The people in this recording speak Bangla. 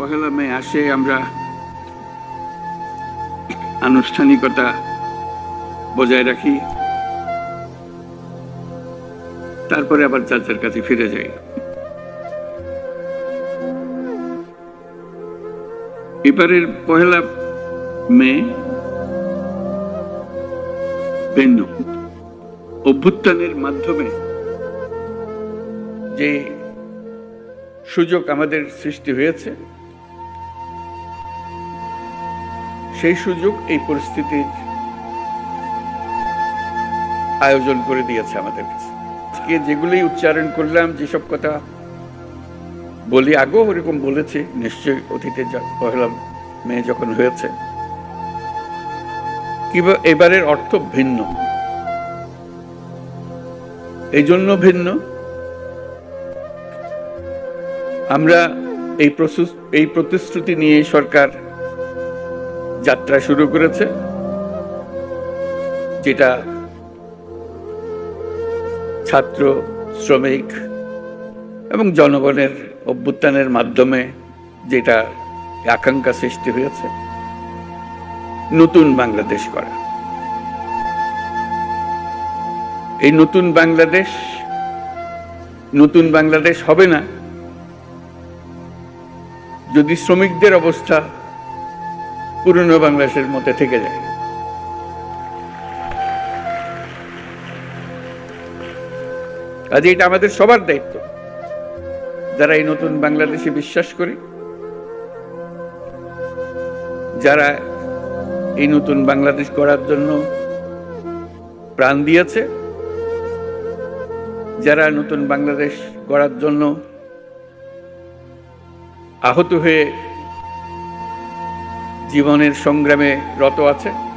পহেলা মে আসে আমরা আনুষ্ঠানিকতা বজায় রাখি। তারপরে আবার যার কাছে ফিরে যাই। এবারের পহেলা মে ভিন্ন অভ্যুত্থানের মাধ্যমে যে সুযোগ আমাদের সৃষ্টি হয়েছে সেই সুযোগ এই পরিস্থিতির আয়োজন করে দিয়েছে আমাদের কাছে। যেগুলি উচ্চারণ করলাম, যেসব কথা বলি, আগেও ওরকম বলেছি, নিশ্চয়ই অতীতে পহেলা মেয়ে যখন হয়েছে। এবারের অর্থ ভিন্ন। এই জন্য ভিন্ন। আমরা এই এই প্রতিশ্রুতি নিয়ে সরকার যাত্রা শুরু করেছে, যেটা ছাত্র, শ্রমিক এবং জনগণের অভ্যুত্থানের মাধ্যমে যেটা আকাঙ্ক্ষা সৃষ্টি হয়েছে, নতুন বাংলাদেশ করা। এই নতুন বাংলাদেশ নতুন বাংলাদেশ হবে না যদি শ্রমিকদের অবস্থা পুরনো বাংলাদেশের মধ্যে থেকে যায়। কাজে এটা আমাদের সবার দায়িত্ব। যারা এই নতুন বাংলাদেশে বিশ্বাস করি, যারা এই নতুন বাংলাদেশ করার জন্য প্রাণ দিয়েছে, যারা নতুন বাংলাদেশ গড়ার জন্য আহত হয়ে জীবনের সংগ্রামে রত আছে।